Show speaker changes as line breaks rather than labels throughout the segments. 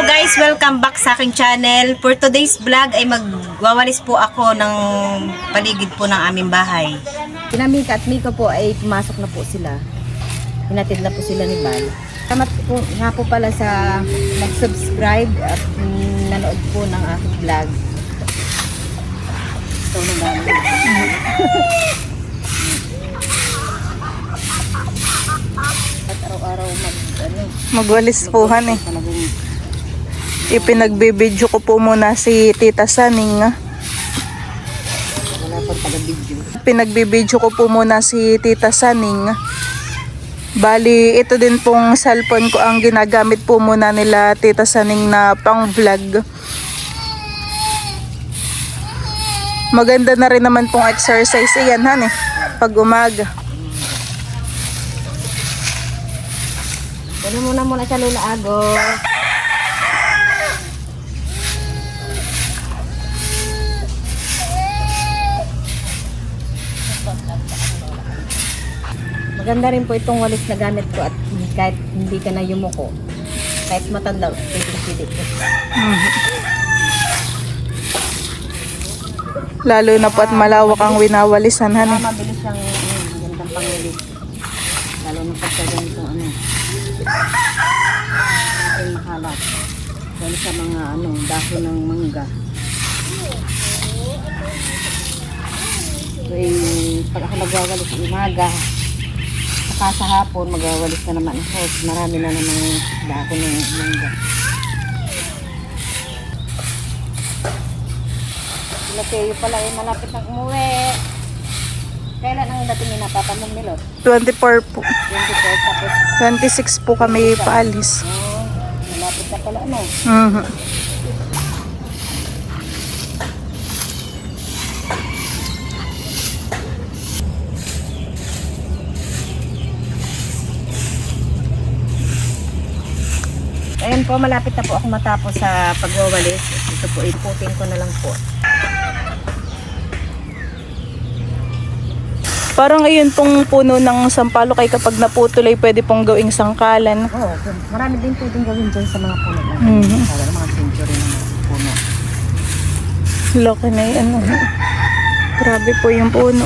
Hello guys, welcome back sa aking channel. For today's vlog ay magwawalis po ako ng paligid po ng aming bahay. Sina Mika at Miko po ay pumasok na po sila. Hinatid na po sila ni Bal. Salamat po nga po pala sa nag-subscribe at nanood po ng aking vlog. Ito na namin. At araw-araw mag, ano,
Magwalis po, han eh.
talagang
Ipinagbibidyo ko po muna si Tita Saning. Pinagbibidyo ko po muna si Tita Saning. Bali, ito din pong cellphone ko ang ginagamit po muna nila Tita Saning na pang vlog. Maganda na rin naman pong exercise. Iyan, han eh. Pag umaga.
Dali muna muna sa Lula Ago. Maganda rin po itong walis na gamit ko at kahit hindi ka na yumuko. Kahit matanda, pwede pwede po.
Lalo na po at malawak ang winawalisan, han eh.
Mabilis siyang mm, gandang pangilig. Lalo na pagka ganito ano. Ay mahalat. Lalo sa mga ano, dahon ng mangga. So, eh, pag ako magwawalis sa umaga, saka sa hapon, magwawalis na naman ako. Marami na naman dahon ng mangga. Sila kayo pala ay malapit na umuwi. Kailan ang dating ni Papa mong Milot?
24 po.
24 tapos
26 po kami paalis.
oh, malapit na pala ano.
Mhm.
Ayan po, malapit na po ako matapos sa pagwawalis. Ito po, iputin ko na lang po.
Parang ayun pong puno ng sampalok ay kapag naputol ay pwede pong gawing sangkalan.
Oo, oh, marami din pwedeng gawin dyan sa mga puno.
Mhm.
Para mga century ng puno.
Laki na yan. ano. Grabe po yung puno.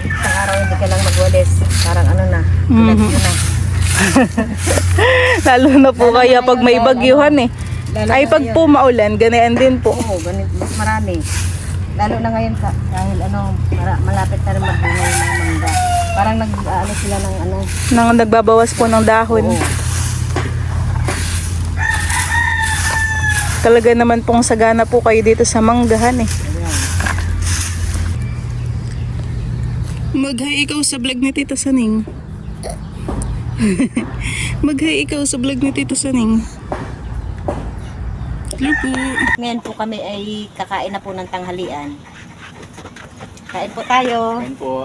Isang araw hindi ka lang magwalis, parang ano na,
Mhm.
pinagyo na.
Lalo na po
Lalo
kaya pag may bagyuhan eh.
Lalo
Ay pag po maulan, ganyan din po.
Oo, ganit, mas marami. Lalo na ngayon ka, dahil ano, mara, malapit na rin magbunga yung mga mangga. Parang nag, ano sila ng ano,
Nang nagbabawas po ng dahon.
oo.
Talaga naman pong sagana po kayo dito sa manggahan eh. Mag-hi ikaw sa vlog ni Tita Saning. Mag-hi ikaw sa vlog ni Tita Saning. Hello po.
Ngayon po kami ay kakain na po ng tanghalian. Kain po tayo.
Ayun po.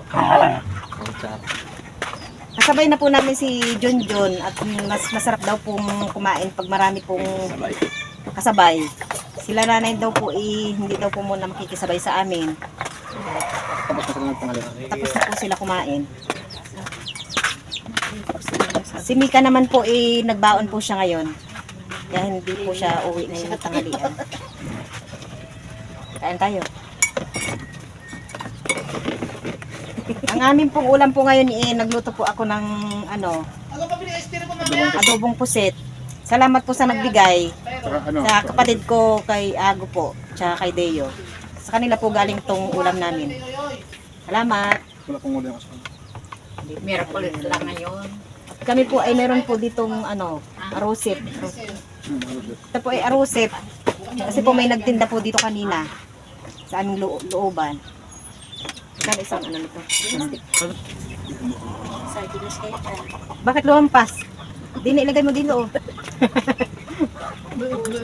Kasabay na po namin si John John at mas masarap daw pong kumain pag marami pong
Sabay.
kasabay. Sila nanay daw po eh, hindi daw po muna makikisabay sa amin.
Tapos na sila nagpangalan.
Tapos na po sila kumain. Si Mika naman po eh, nagbaon po siya ngayon. Kaya hindi po siya uwi ngayong tanghalian. Kain tayo. Ang amin pong ulam po ngayon eh, nagluto po ako ng ano, adobong pusit. Salamat po sa nagbigay
ano?
sa kapatid ko kay Ago po, tsaka kay Deo. Sa kanila po galing tong ulam namin. Salamat.
Wala pong ako.
Miracle lang ngayon. Kami po ay meron po ditong ano, arosip. Ito po ay arosip. Kasi po may nagtinda po dito kanina sa aming lo looban. Kaya isang ano nito. Bakit lumampas? Di na ilagay mo dito. oh.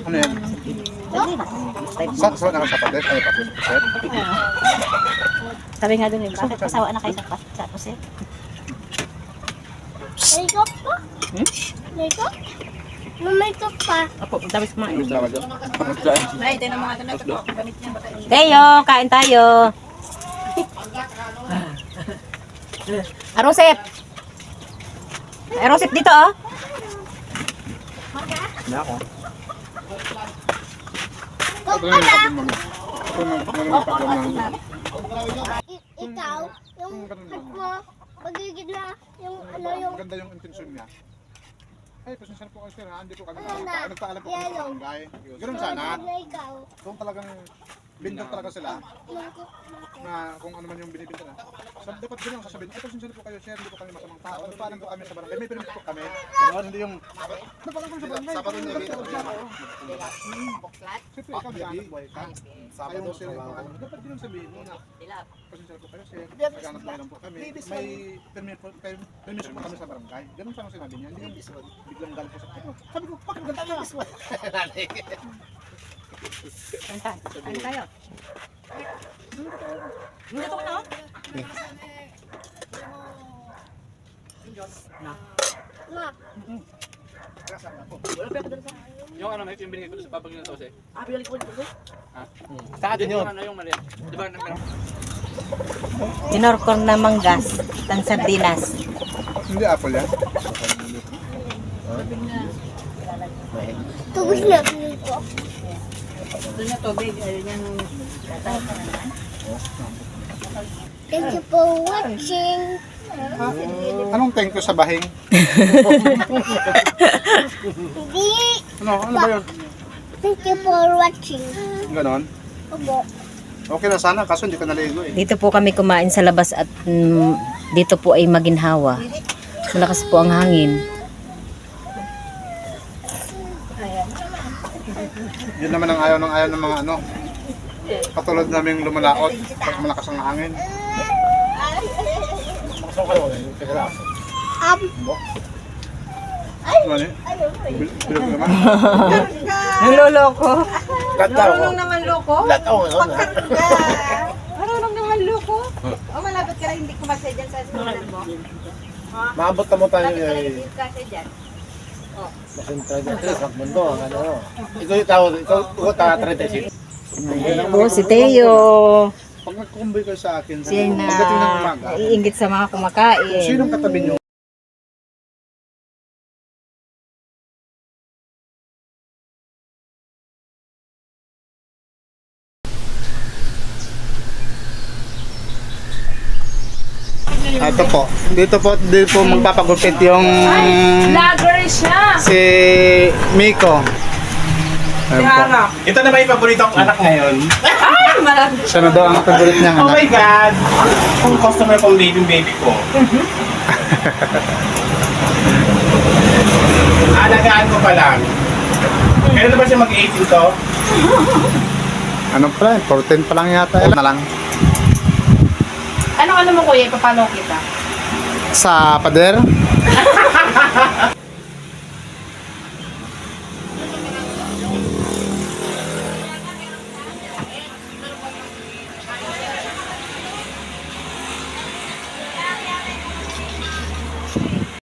Ano yan?
Na.
Sa sa nakasapates? Ay, papunta po set.
Sabi nga doon eh, bakit pasawa na kayo sa, pas- sa pusit?
Makeup pa?
Hmm?
Makeup? May makeup pa.
Apo, tapos kumain.
Gusto naman dyan. Gusto dyan.
Teo, kain tayo. Arosep. Arosep dito oh.
I- ikaw, yung mo, magiging na, yung ano yung,
Maganda yung intensyon niya. Ay, pasensya na po kayo sir ha. Hindi po kami
Ano na?
nagpaalam po kami
Yellow.
sa barangay. Ganun sana.
na ikaw,
Kung talagang bindor talaga sila na kung ano man yung binibinta na. Sabi, dapat ganun sasabihin. Pasensya na po kayo sir. Hindi po kami masamang tao. Nagpaalam po kami sa barangay. May permit po kami. Ganun, hindi yung... Nagpaalam kami sa barangay. Sabado niya rin. Siyempre, ikaw di anak boy ka. Sabado. Dapat ganun sabihin mo na. Na po kayo sir. Naghanap na lang po kami. May permit po, per- permission po kami sa barangay. Ganun sana sinabi niya. Hindi yung biglang galit po sa. Sabi ko, bakit ganun tayo?
Ano tayo? Dito ko na. oh.
Ma,
Yung ano, yung binigay ko sa papag ng tose.
Ah, pinalik ko dito.
Sa atin yun. Ano yung mali? Di ba?
Tinorkor na manggas, tan sardinas.
Hindi apple yan.
tubig na dito.
Doon na tubig, ayun yung
Thank you for watching.
Anong thank you sa bahing?
Hindi,
Ano? Ano ba yun?
thank you for watching.
Ganon.
Opo.
Okay na sana, kaso hindi ka naligo eh.
Dito po kami kumain sa labas at mm, dito po ay maginhawa. Malakas po ang hangin.
Yun naman ang ayaw ng ayaw ng mga ano. Katulad naming lumalaot pag malakas ang hangin.
Um,
Ano eh? Bil- Bilog naman.
Naloloko.
Marunong
naman loko.
Lataw nga.
Marunong naman loko. O malapit ka rin hindi kumasya dyan sa eskwelahan mo.
Maabot na mo tayo
Malapit ka rin
eh.
hindi kasya dyan.
Masintra na ito sa mundo. Ang ano. Ikaw yung tawag. Ikaw ikaw ta 36.
Po, si Teo.
Pag nagkukumboy kayo sa akin,
Siya
pagdating ng
na
umaga,
iingit sa mga kumakain.
sinong katabi niyo? Ito po. Dito po, dito po magpapagupit yung
Vlogger siya!
si Miko. Po.
Ito na ba yung paboritong anak ngayon?
Siya na daw ang favorite niyang
Oh my
anak.
God! Kung customer kong baby baby ko. Alagaan ko pa lang. Kailan na ba siya mag-18 to?
Ano pa? 14 pa lang yata. Ilan na lang.
Ano ano mo kuya? Paano kita?
Sa pader?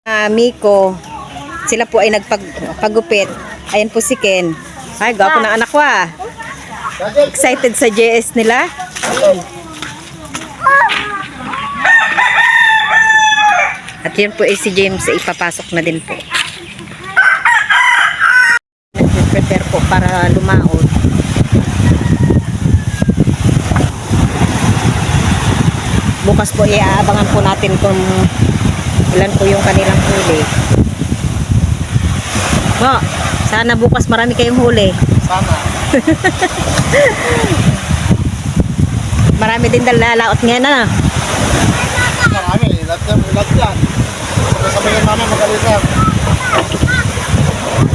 Ah, Miko, sila po ay nagpagupit. Ayan po si Ken. Ay, gwapo ng anak ko ah. Excited sa JS nila. At yan po ay si James ay ipapasok na din po. Nag-prepare po para lumaon. Bukas po iaabangan po natin kung ilan po yung kanilang huli. Bo, sana bukas marami kayong huli.
Sana.
Marami din dalalaot ngayon na.
Marami. Lahat yan. Yan. Sabihin mama magalisan.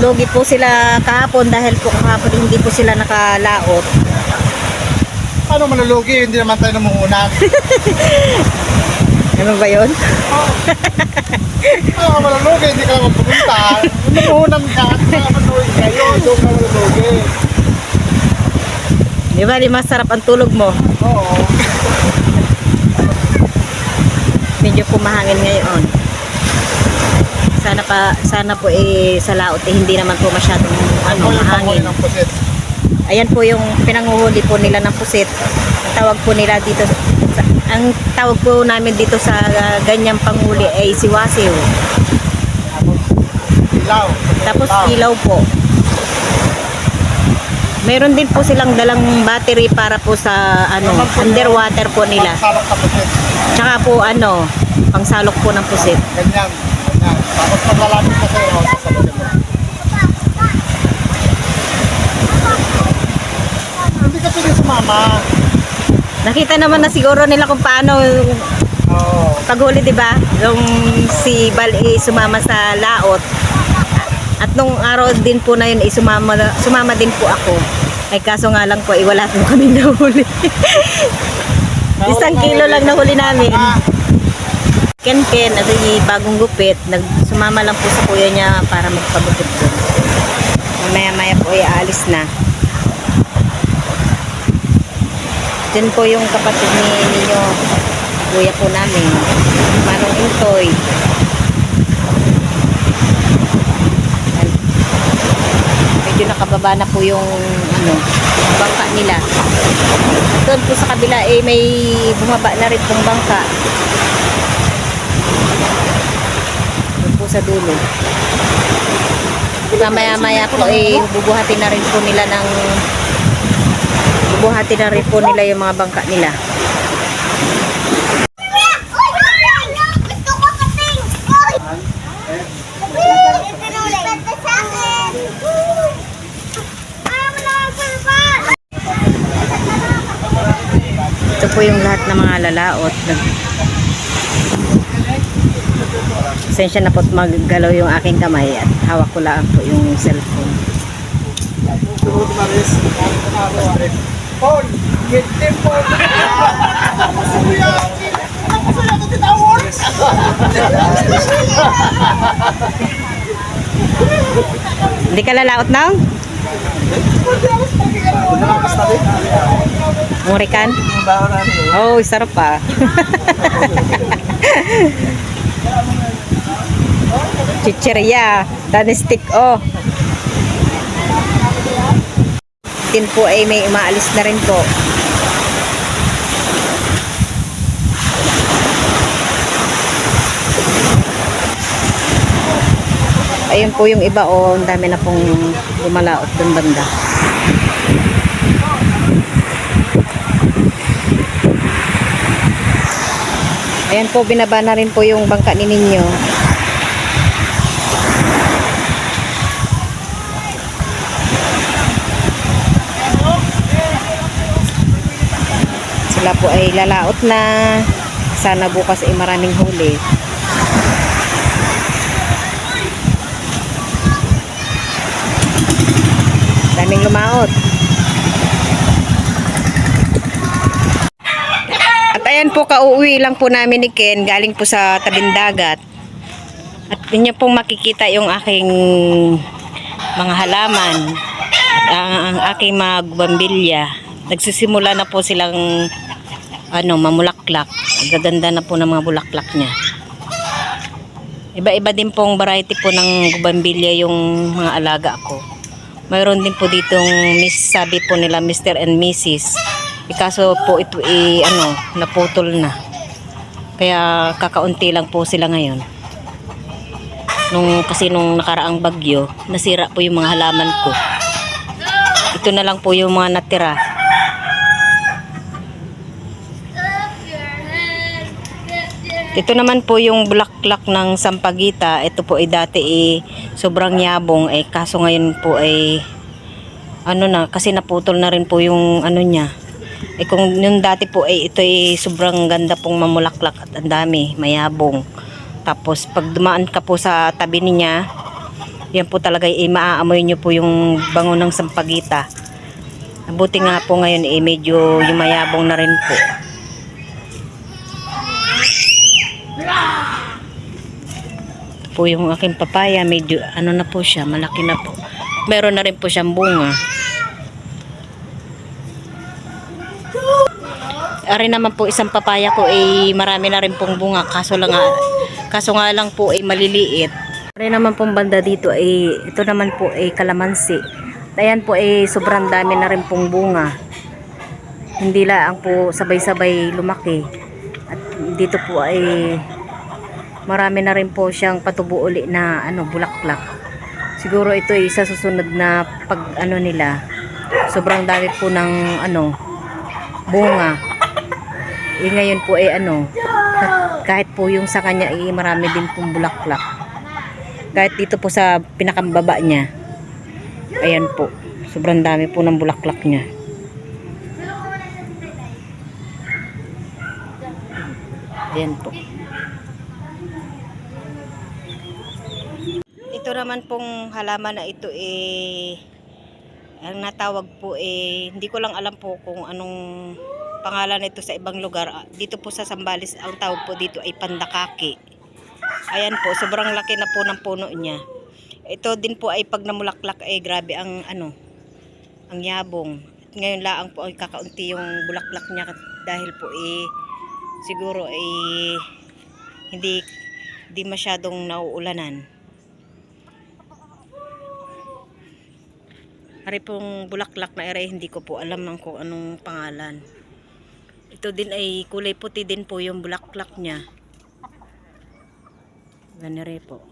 Lugi po sila kahapon dahil po kahapon hindi po sila nakalaot.
Paano malulugi? Hindi naman tayo namumunan.
Ano ba yun?
Paano malulugi? Hindi ka naman pumunta. Namumunan ka. Namumunan kayo. Doon ka malulugi.
Di ba, di masarap ang tulog mo?
Oo.
Medyo pumahangin ngayon. Sana pa sana po eh sa laot eh hindi naman po masyadong ano, mahangin. Ayan po yung pinanguhuli po nila ng pusit. Ang tawag po nila dito sa, ang tawag po namin dito sa uh, ganyang panghuli ay siwasiw.
Ilaw.
Tapos ilaw po. Meron din po silang dalang battery para po sa ano, underwater po nila. Tsaka po ano, pangsalok po ng pusit.
Ganyan. Ganyan. Tapos pag lalapit ka sa'yo, sasalutin mo. Hindi ka pwede sumama.
Nakita naman na siguro nila kung paano
Oo.
paghuli, 'di ba? Yung si Bal eh, sumama sa laot. At nung araw din po na yun, eh, sumama, sumama din po ako. Ay kaso nga lang po, eh, wala po kami nahuli. Isang kilo lang nahuli namin. Ken Ken, at yung bagong gupit, nag, sumama lang po sa kuya niya para magpagupit ko. Mamaya maya po ay aalis na. Diyan po yung kapatid ni ninyo, kuya po namin, Manong Intoy. Yan. Medyo nakababa na po yung ano, bangka nila. Doon po sa kabila eh may bumaba na rin pong bangka. Doon po sa dulo. Mamaya maya po eh bubuhatin na rin po nila ng bubuhatin na rin po nila yung mga bangka nila.
Gusto ko kating! Oy! Pinulay! sa akin! Ayaw mo na ang sulpan!
Ito po yung lahat ng mga lalaot. Pasensya na po't maggalaw yung aking kamay at hawak ko lang po yung cellphone.
Paul, get them, Paul.
Hindi ka lalaot na? Murikan? Oh, sarap pa. Chicheria, danistik oh. Tin po ay may umaalis na rin po. Ayun po yung iba oh, ang dami na pong lumalaot dun banda. Ayan po, binaba na rin po yung bangka ni Ninyo. Sila po ay lalaot na. Sana bukas ay maraming huli. Daming lumaot. At ayan po, kauwi lang po namin ni Ken, galing po sa tabing dagat. At inyo pong makikita yung aking mga halaman. At ang, ang aking mga bambilya. Nagsisimula na po silang ano, mamulaklak. Gaganda na po ng mga bulaklak niya. Iba-iba din pong variety po ng bambilya yung mga alaga ko. Mayroon din po ditong miss, sabi po nila Mr. and Mrs. Eh, Kaso po ito eh, ano, naputol na. Kaya kakaunti lang po sila ngayon. Nung, kasi nung nakaraang bagyo, nasira po yung mga halaman ko. Ito na lang po yung mga natira. Ito naman po yung bulaklak ng sampagita. Ito po ay dati eh, sobrang yabong. Eh, kaso ngayon po ay ano na, kasi naputol na rin po yung ano niya. Eh kung yung dati po ay ito ay sobrang ganda pong mamulaklak at ang dami, mayabong. Tapos pag dumaan ka po sa tabi niya, yan po talaga ay maaamoy nyo po yung bango ng sampagita. Buti nga po ngayon eh medyo yung mayabong na rin po. po yung aking papaya medyo ano na po siya malaki na po meron na rin po siyang bunga Ari naman po isang papaya ko ay marami na rin pong bunga kaso lang kaso nga lang po ay maliliit. Ari naman pong banda dito ay ito naman po ay kalamansi. Ayan po ay sobrang dami na rin pong bunga. Hindi lang po sabay-sabay lumaki. At dito po ay marami na rin po siyang patubo uli na ano bulaklak. Siguro ito ay sa susunod na pag ano nila. Sobrang dami po ng ano bunga. Eh ngayon po ay ano kahit po yung sa kanya ay marami din pong bulaklak. Kahit dito po sa pinakambaba niya. Ayan po. Sobrang dami po ng bulaklak niya. Ayan po. Ito naman pong halaman na ito eh ang natawag po eh hindi ko lang alam po kung anong pangalan nito sa ibang lugar. Ah, Dito po sa Sambales ang tawag po dito ay pandakaki. Ayan po, sobrang laki na po ng puno niya. Ito din po ay pag namulaklak ay grabe ang ano, ang yabong. At ngayon laang po ay kakaunti yung bulaklak niya dahil po eh siguro ay hindi hindi masyadong nauulanan. Ari pong bulaklak na ere, hindi ko po alam ang kung anong pangalan. Ito din ay kulay puti din po yung bulaklak niya. Ganire po.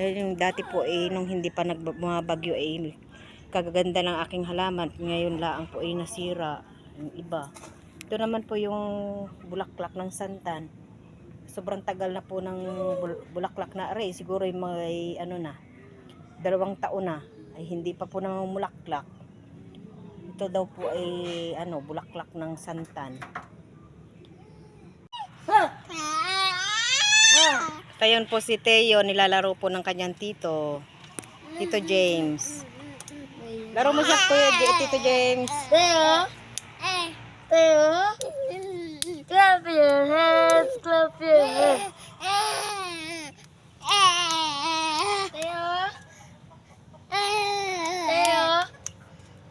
Eh, yung dati po eh, nung hindi pa nagbabagyo eh, kagaganda ng aking halaman. Ngayon laang po ay nasira. Yung iba. Ito naman po yung bulaklak ng santan. Sobrang tagal na po ng bul- bulaklak na aray. Siguro yung mga ano na, dalawang taon na ay hindi pa po namumulaklak. Ito daw po ay ano, bulaklak ng santan. Tayon po si Teo, nilalaro po ng kanyang tito. Tito James. Laro mo siya, Kuya Tito James.
Teo. Eh. Teo. Clap your hands. Clap your hands. Teo. Teo.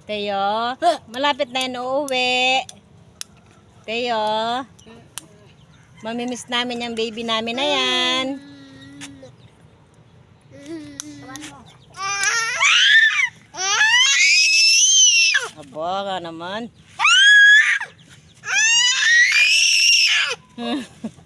Teo, malapit na yan uuwi. Teo, mamimiss namin yung baby namin na yan. Aba ka naman.